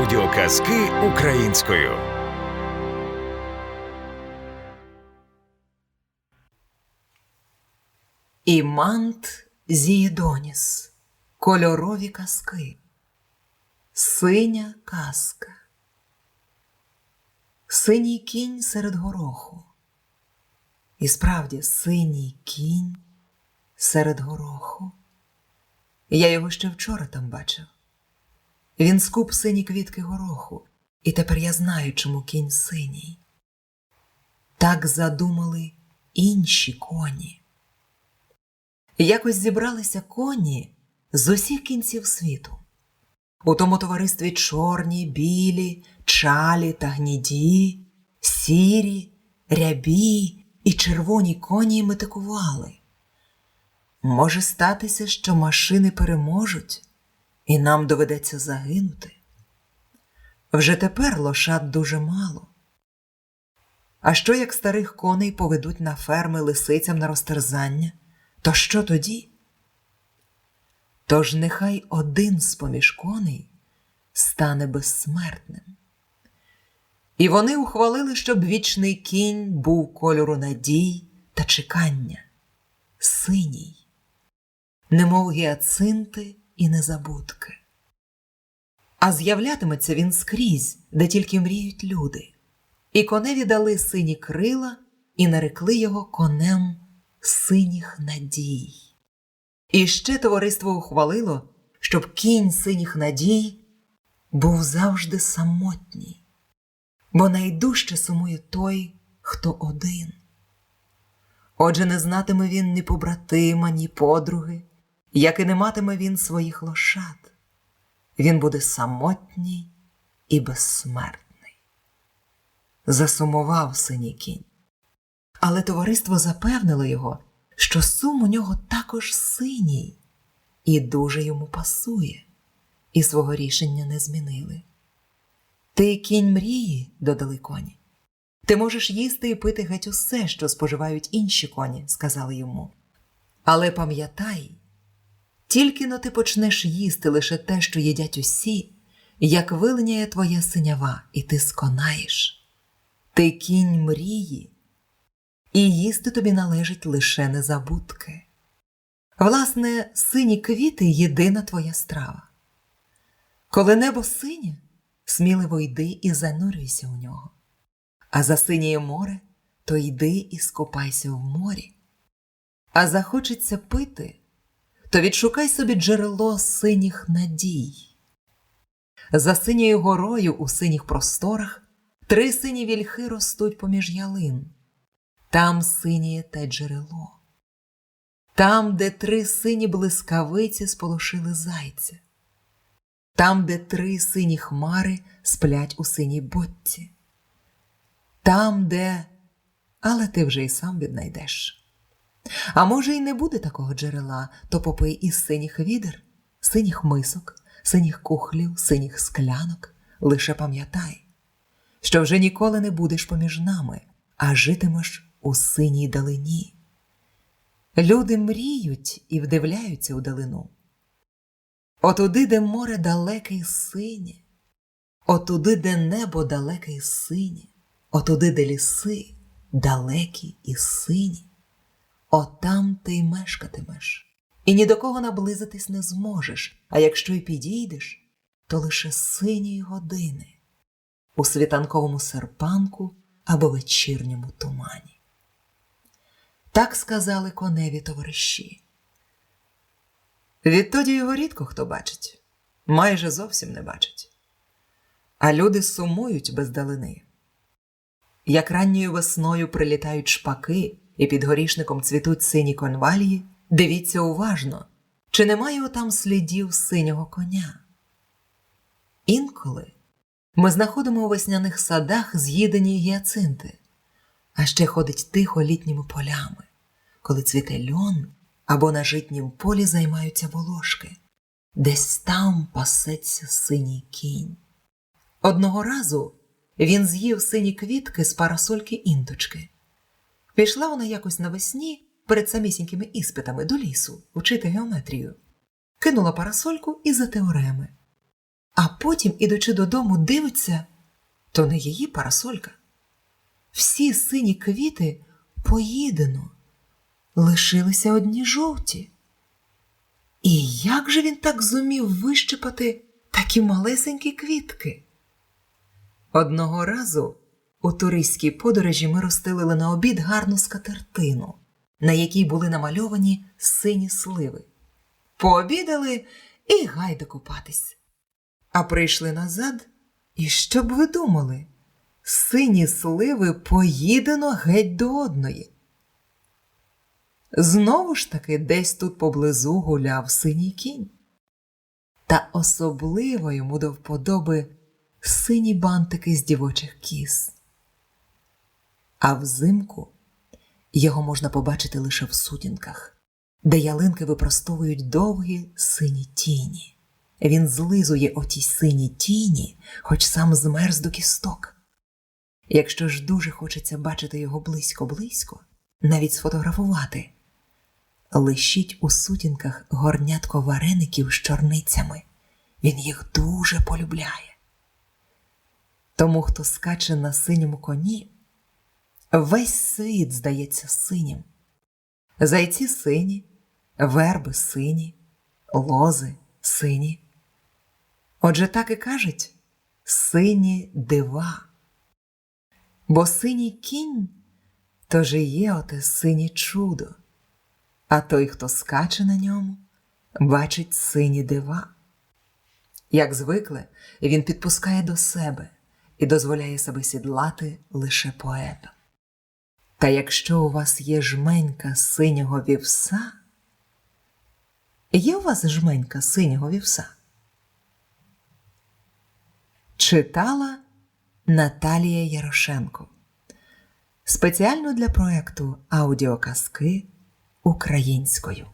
Аудіоказки українською. Імант Зієдоніс. Кольорові казки. Синя казка. Синій кінь серед гороху. І справді синій кінь серед гороху. Я його ще вчора там бачив. Він скуп сині квітки гороху, і тепер я знаю, чому кінь синій. Так задумали інші коні. Якось зібралися коні з усіх кінців світу. У тому товаристві чорні, білі, чалі та гніді, сірі, рябі і червоні коні метикували. Може статися, що машини переможуть, і нам доведеться загинути. Вже тепер лошад дуже мало. А що як старих коней поведуть на ферми лисицям на розтерзання? То що тоді? Тож нехай один з поміж коней стане безсмертним. І вони ухвалили, щоб вічний кінь був кольору надій та чекання, синій, немов гіацинти і незабудки. А з'являтиметься він скрізь, де тільки мріють люди, і коневі дали сині крила і нарекли його конем синіх надій. І ще товариство ухвалило, щоб кінь синіх надій був завжди самотній, бо найдужче сумує той, хто один. Отже, не знатиме він ні побратима, ні подруги, як і не матиме він своїх лошад. Він буде самотній і безсмертний. Засумував синій кінь. Але товариство запевнило його, що сум у нього також синій і дуже йому пасує, і свого рішення не змінили. Ти кінь мрії, додали коні. Ти можеш їсти і пити геть усе, що споживають інші коні, сказали йому. Але пам'ятай, тільки но ти почнеш їсти лише те, що їдять усі, як вилиняє твоя синява, і ти сконаєш. Ти кінь мрії, і їсти тобі належить лише незабудки. Власне, сині квіти єдина твоя страва. Коли небо синє, сміливо йди і занурюйся у нього. А засиніє море, то йди і скупайся в морі. А захочеться пити, то відшукай собі джерело синіх надій. За синьою горою у синіх просторах три сині вільхи ростуть поміж ялин. Там синіє те джерело, там, де три сині блискавиці сполошили зайця, там, де три сині хмари сплять у синій ботці, там, де, але ти вже й сам віднайдеш. А може, й не буде такого джерела, то попий із синіх відер, синіх мисок, синіх кухлів, синіх склянок, лише пам'ятай, що вже ніколи не будеш поміж нами, а житимеш у синій далині. Люди мріють і вдивляються у далину. Отуди, де море далеке й синє, отуди, де небо далеке й синє, отуди, де ліси далекі і сині, отам ти й мешкатимеш, і ні до кого наблизитись не зможеш, а якщо й підійдеш, то лише синьої години у світанковому серпанку або вечірньому тумані. Так сказали коневі товариші. Відтоді його рідко хто бачить, майже зовсім не бачить. А люди сумують без далини. Як ранньою весною прилітають шпаки і під горішником цвітуть сині конвалії, дивіться уважно, чи немає отам слідів синього коня. Інколи ми знаходимо у весняних садах з'їдені гіацинти, а ще ходить тихо літніми полями, коли цвіте льон або на житнім полі займаються волошки, десь там пасеться синій кінь. Одного разу він з'їв сині квітки з парасольки індочки. Пішла вона якось навесні перед самісінькими іспитами до лісу вчити геометрію, кинула парасольку і за теореми. а потім, ідучи додому, дивиться, то не її парасолька. Всі сині квіти поїдено, лишилися одні жовті. І як же він так зумів вищипати такі малесенькі квітки? Одного разу у туристській подорожі ми розстелили на обід гарну скатертину, на якій були намальовані сині сливи. Пообідали і гайда купатись. А прийшли назад, і що б ви думали? Сині сливи поїдено геть до одної. Знову ж таки десь тут поблизу гуляв синій кінь. Та особливо йому до вподоби сині бантики з дівочих кіз. А взимку його можна побачити лише в сутінках, де ялинки випростовують довгі сині тіні. Він злизує оті сині тіні, хоч сам змерз до кісток. Якщо ж дуже хочеться бачити його близько-близько, навіть сфотографувати, лишіть у сутінках горнятко вареників з чорницями. Він їх дуже полюбляє. Тому, хто скаче на синьому коні, весь світ здається синім. Зайці сині, верби сині, лози сині. Отже, так і кажуть сині дива. Бо синій кінь то же є оте синє чудо, а той, хто скаче на ньому, бачить сині дива. Як звикли, він підпускає до себе і дозволяє себе сідлати лише поетом. Та якщо у вас є жменька синього вівса, є у вас жменька синього вівса? Читала Наталія Ярошенко спеціально для проекту аудіоказки українською.